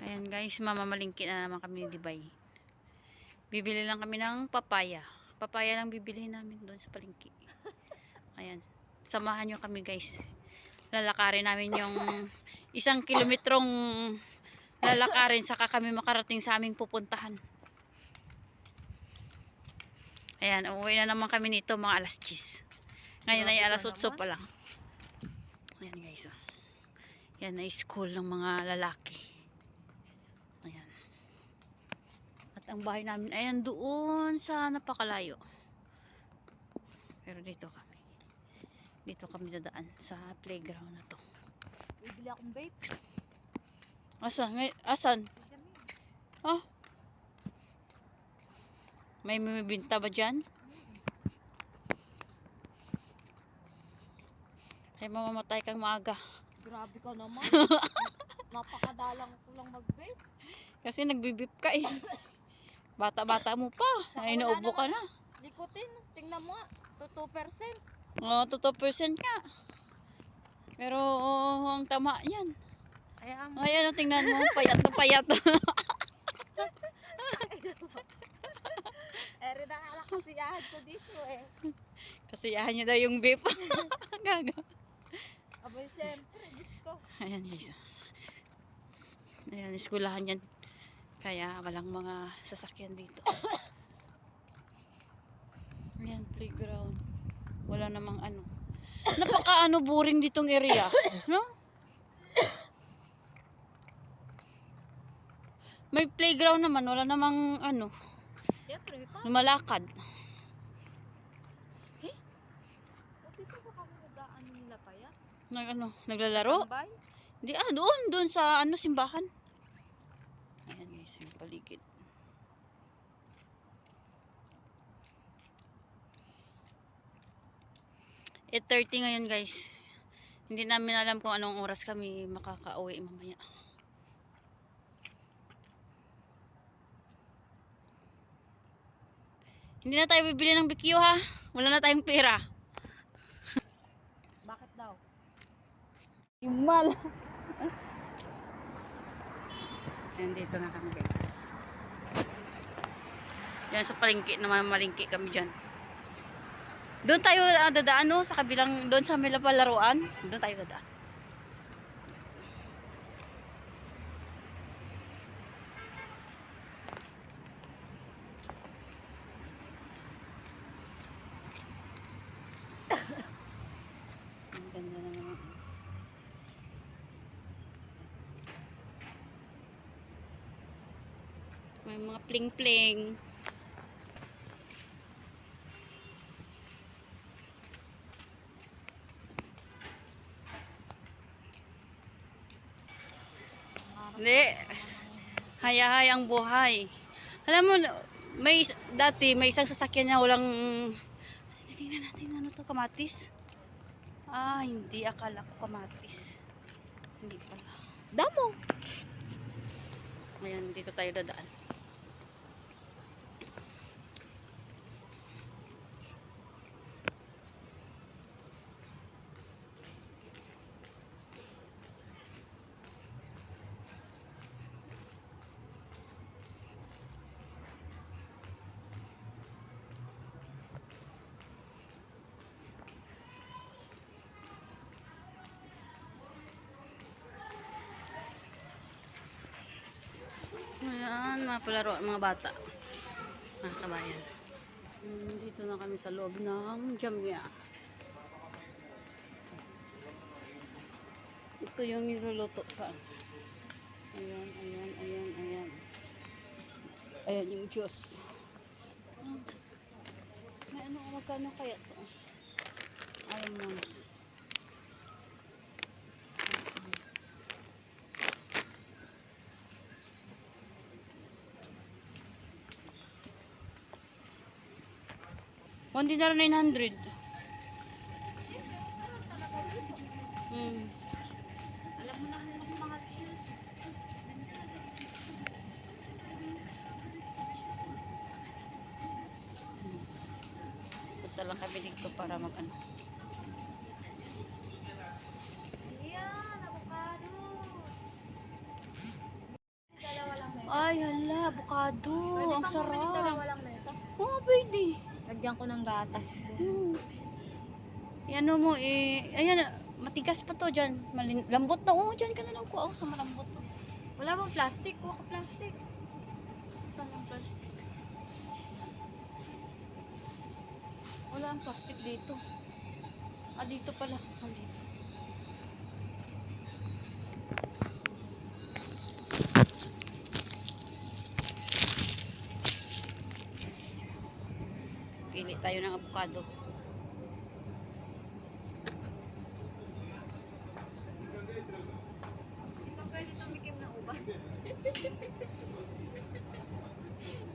Ayan guys, mamamalingki na naman kami ni Dibay. Bibili lang kami ng papaya. Papaya lang bibili namin doon sa palingki. Ayan. Samahan nyo kami guys. Lalakarin namin yung isang kilometrong lalakarin saka kami makarating sa aming pupuntahan. Ayan, uuwi na naman kami nito mga alas 10. Ngayon ay alas ka 8 naman. pa lang. Ayan guys. Oh. Yan ay school ng mga lalaki. Ayan. At ang bahay namin ay doon sa napakalayo. Pero dito kami. Dito kami dadaan sa playground na to. Bibili akong vape. Asan? Ngay- Asan? Ah. May mimibinta ba dyan? Kaya mamamatay kang maaga. Grabe ka naman. Napakadalang ko lang mag-vape. Kasi nagbibip ka eh. Bata-bata mo pa. Ay, naubo ka na. Likutin. Tingnan mo. To 2%. Oo, totoo percent ka. Pero oh, ang tama yan. Ay, ang... Ayan, tingnan mo. Payat na payat. Eri na alak kasi ahad ko dito eh. Kasi yahan niya daw yung vape. Gaga. Abay, syempre. Diyos ko. Ayan guys. Ayan, eskulahan yan. Kaya walang mga sasakyan dito. Ayan, playground. Wala namang ano. Napaka ano boring ditong area. No? May playground naman, wala namang ano, lumalakad. Payat? Nag, ano, naglalaro. Tambay? Di ah, doon, doon sa ano simbahan. Paligid. At 30 ngayon guys. Hindi namin alam kung anong oras kami makaka-uwi mamaya. Hindi na tayo bibili ng BQ ha. Wala na tayong pera. Bakit daw? Imal. Ayan, dito na kami guys. Yan sa palengke naman malingki kami dyan. Doon tayo ah, dadaan no, sa kabilang, doon sa may palaruan. Doon tayo dadaan. Ang ganda naman. May mga pling-pling. Hindi. Hayay ang buhay. Alam mo, may dati may isang sasakyan niya walang tingnan natin ano to kamatis. Ah, hindi akala ko kamatis. Hindi pala. Damo. Ayan, dito tayo dadaan. Ayan, mga palaro mga bata. Mga kabayan. Hmm, dito na kami sa loob ng Jamia. Ito yung niluluto sa Ayan, ayan, ayan, ayan. Ayan yung juice. Ah, May ano, magkano kaya to? Almonds. One 900. Hmm. Mo na kung mahal yun. Punta lang kami dito para mag ano. Yan, avocado. avocado. Ang sarap. Oo, pwede. Lagyan ko ng gatas din. Hmm. Ano mo eh, ayan, matigas pa to dyan. Malin lambot na, oo, dyan ka na lang ko. Oh, sa malambot to. Wala bang plastic? Kuha ko plastic. Saan ang plastic? Wala ang plastic dito. Ah, dito pala. Ah, dito. Tayo ng avocado. Ba pwede tumikim na ubas?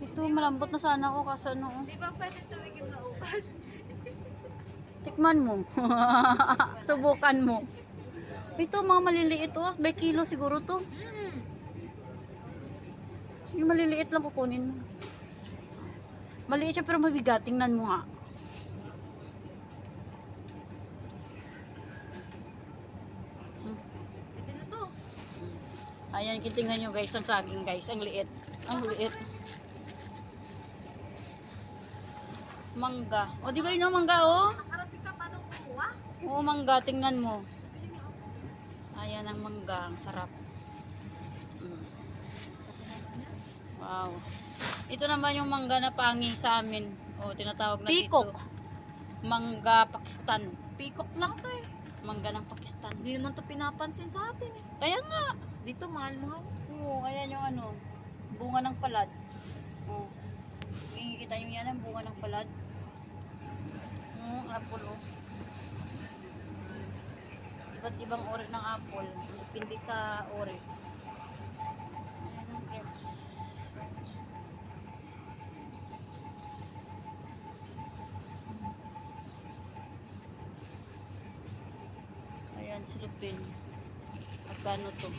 Ito, malambot na sana ako kasi ano. oh. Di ba pwede tumikim na ubas? Tikman mo. Subukan mo. Ito, mga maliliit oh. By kilo siguro to. Mm. Yung maliliit lang kukunin mo. Maliit siya pero mabigat. Tingnan mo nga. Ayan, kitingnan nyo guys, ang saging guys. Ang liit. Ang liit. Mangga. O, di ba yun ang mangga, oh? Nakarating ka pa nung kumuha? Oo, mangga. Tingnan mo. Ayan ang mangga. Ang sarap. Mm. Wow. Ito naman yung mangga na pangi sa amin. O, tinatawag na Peacock. dito. Mangga Pakistan. Peacock lang to eh. Mangga ng Pakistan. Hindi naman to pinapansin sa atin eh. Kaya nga. Dito mahal-mahal. Oo, ayan yung ano. Bunga ng palad. Oo. Nakikita nyo yan ang bunga ng palad. Oo, apple oh. Iba't ibang ori ng apple. Depende sa ori. Ayan ang grapes. Ayan, silupin. Magkano to?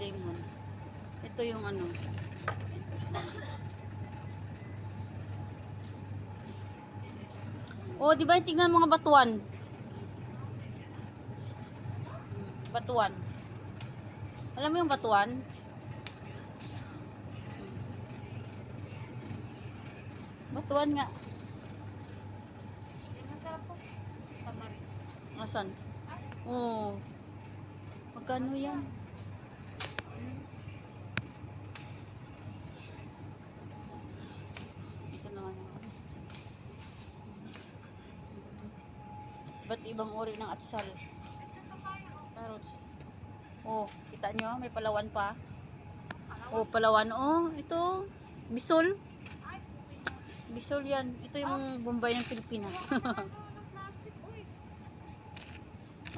Lemon. Ito yung ano. Oh, di ba tingnan mga batuan? Batuan. Alam mo yung batuan? Batuan nga. Asan? Oh. Magkano yan? Ito naman. Ba't ibang uri ng atsal? Carrots. Oh, kita nyo, may palawan pa. Oh, palawan. Oh, ito. Bisol. Bisol yan. Ito yung Bombay ng Pilipinas.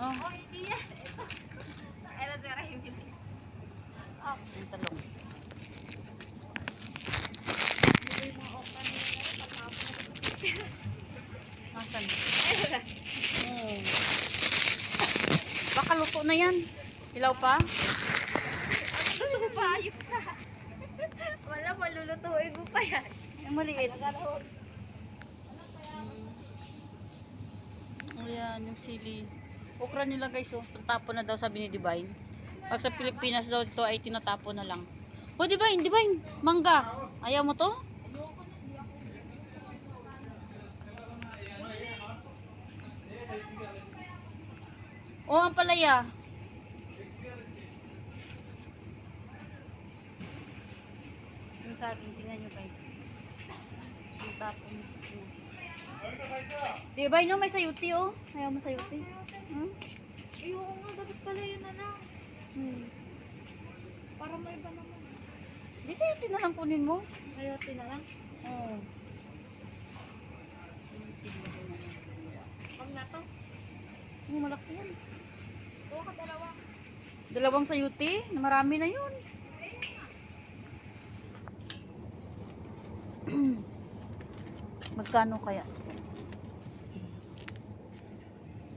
oh, Oh, hindi yan. Ito. Era de Rahimili. Ah, yung talong. Na. Nasaan? Oh. Baka luto na yan. Ilaw pa? Ano ba? Ayun ka. Wala, malulutuin mo pa yan. Yung maliit. Mm. Ayan, yung sili. Okra nila guys, oh. Tapon na daw sabi ni Divine. Pag sa Pilipinas daw ito ay tinatapon na lang. Oh, Divine, Divine, mangga. Ayaw mo to? Oh, ang palaya. Yung saging, tingnan nyo guys. Yung tapon. Di ba, no, may sayuti, oh. Ayaw mo sayuti. Hmm? Ay, oo nga, bakit pala yun na lang? Hmm. Para may iba naman. Di sayuti na lang kunin mo. Sayote na lang. Oo. Pag na to, Oh, malaki yan. kuha ka dalawa. Dalawang sayuti, marami na yun. Magkano kaya?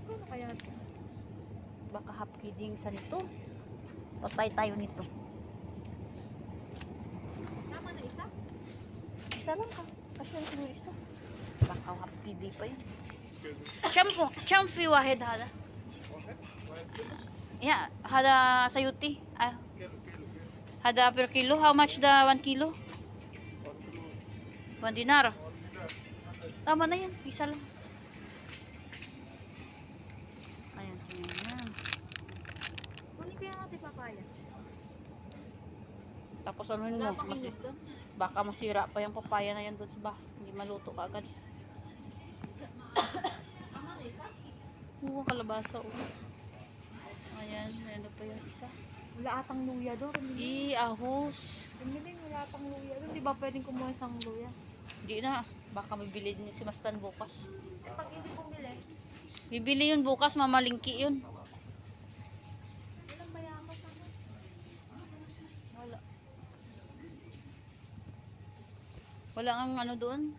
Ano kaya ito? Baka half kidding sa nito. Patay tayo nito. Tama na isa? Isa lang ka. Kasi siguro isa. Baka half kidding pa yun. Champo, champi wahed hada. Yeah, hada sayuti. Ah. Hada per kilo. How much the 1 kilo? 1 dinar. Tama na yan. Isa lang. Ayan, tingnan yan. Kunin ko yung ate papaya. Tapos ano mo? Masi- baka masira pa yung papaya na yan doon sa bah. Hindi maluto ka agad. Oo, kalabasa. Oh. Ayan, ano pa yun isa? Wala atang luya doon. I, ahos. Bumili, wala atang luya doon. Di ba pwedeng kumuha isang luya? Hindi na. Baka bibili din si Mastan bukas. Pag hindi bumili, Bibili yun bukas, mamalingki yun. walang bayamas ano. Wala. Wala ang ano doon.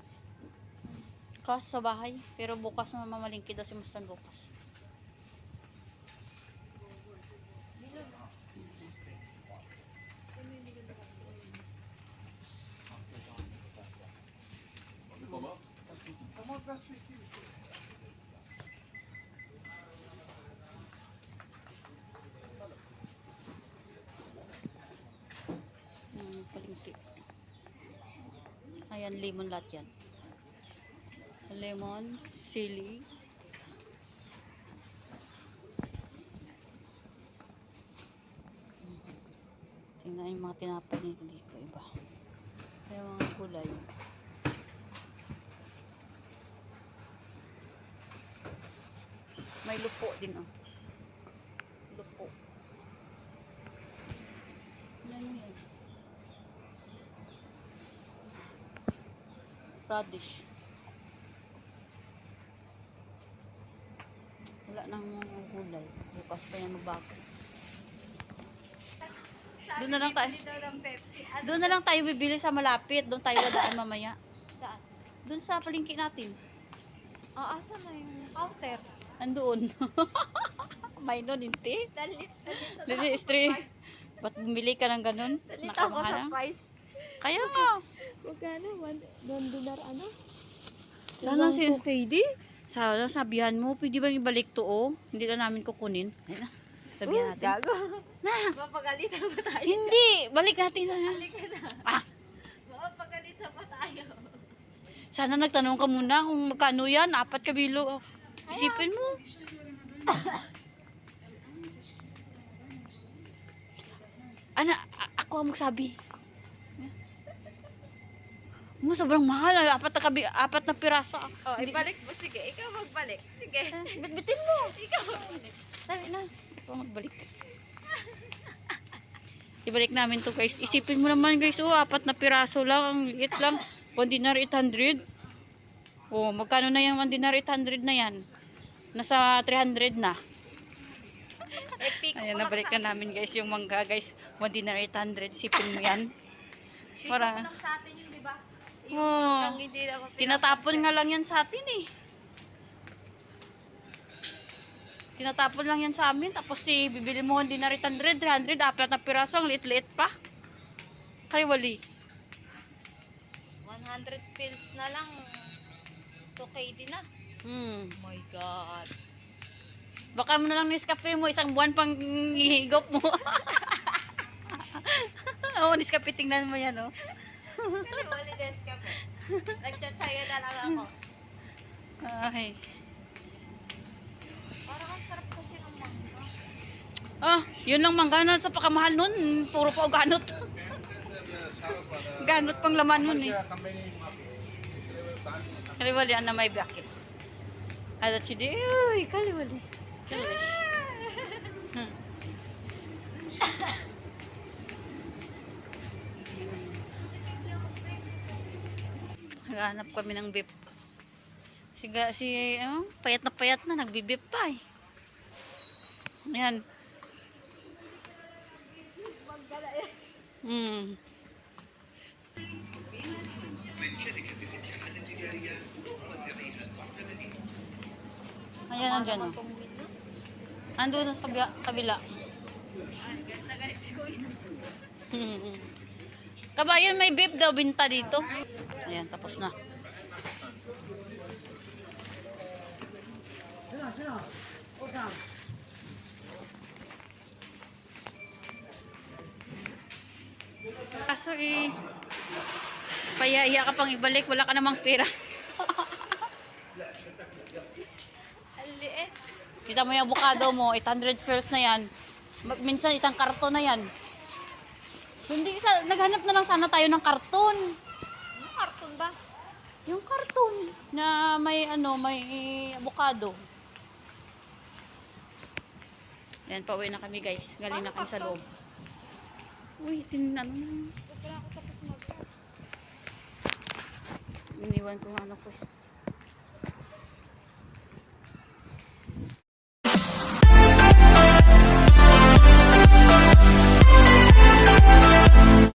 Kas sa bahay. Pero bukas na mamalingki daw si Mastan bukas. Hmm, palingki. Ayan, lemon lahat yan. Lemon, sili. Tingnan yung mga tinapay nito dito, iba. Yung mga gulay. May lupo din, oh. Lupo. Ano yan? Radish. Wala nang gulay. Bukas pa yan magbago. Doon na lang tayo. Doon na lang tayo bibili sa malapit. Doon tayo dadaan mamaya. saan? Doon sa palingki natin. Ah, asa na yung counter? Andoon. May nun, hindi. Dalit, dalit istri. Ba't bumili ka ng ganun? Dalit ako sa price. Kaya nga. Magkano? One, dinar ano? Sana si... 2KD? Sana sabihan mo, pwede bang ibalik to oh? Hindi na namin kukunin. Ayun na. Sabihan natin. Gago. Mapagalitan pa tayo. Hindi! Balik natin na. Halika na. Ah! Mapagalitan pa tayo. Sana nagtanong ka muna kung magkano yan. Apat kabilo. Isipin mo. Ana, ako ang magsabi. Mo sobrang mahal. ah. Apat na kabi, apat na piraso. Oh, ibalik mo. Sige, ikaw magbalik. Sige. Bitbitin mo. ikaw magbalik. Dali na. Ako magbalik. Ibalik namin to guys. Isipin mo naman guys, oh, apat na piraso lang. Ang liit lang. 1 dinar 800. Oh, magkano na yung 1 dinar 800 na yan? Nasa 300 na. Epic. Ayan, nabalik na namin guys yung mangga guys. 1 dinar 800. Isipin mo yan. Para, sa atin yun, di ba? Yung oh, hanggang hindi ako tinatapon nga lang yan sa atin eh. Tinatapon lang yan sa amin. Tapos si bibili mo 1 dinar 800, 300, apat na piraso. Ang liit-liit pa. Kay wali. 100 pills na lang. 2KD na. Hmm. Oh my God. Baka mo na lang Nescafe mo, isang buwan pang hihigop mo. Oo, oh, Nescafe, tingnan mo yan, oh. Kasi wali desk ka po. Nagchatsaya na lang ako. Okay. Parang ang sarap kasi ng mangga. Ah, yun lang mangganot sa pakamahal nun. Puro pa o ganot. ganot pang laman nun eh. Kaliwali na may bakit. Ada chidi, uy, kaliwali. Kaliwali. Hmm. Naghanap kami ng beef. Si, si ano, payat na payat na, nagbibip pa eh. Eh. Mm. Ayan, andyan o. Tumingin na. Sa kabila. Hmm. Kabayan, may beef daw binta dito. Ayan, tapos na. Kaso eh, payaya ka pang ibalik, wala ka namang pera. Aliit. Kita mo yung avocado mo, 800 first na yan. Minsan isang karton na yan. Hindi, naghanap na lang sana tayo ng karton. Karton ba? Yung karton na may ano, may avocado. Yan, pauwi na kami guys. Galing na kami sa loob. Uy, tin ano na. Iniwan ko ano ko. eh.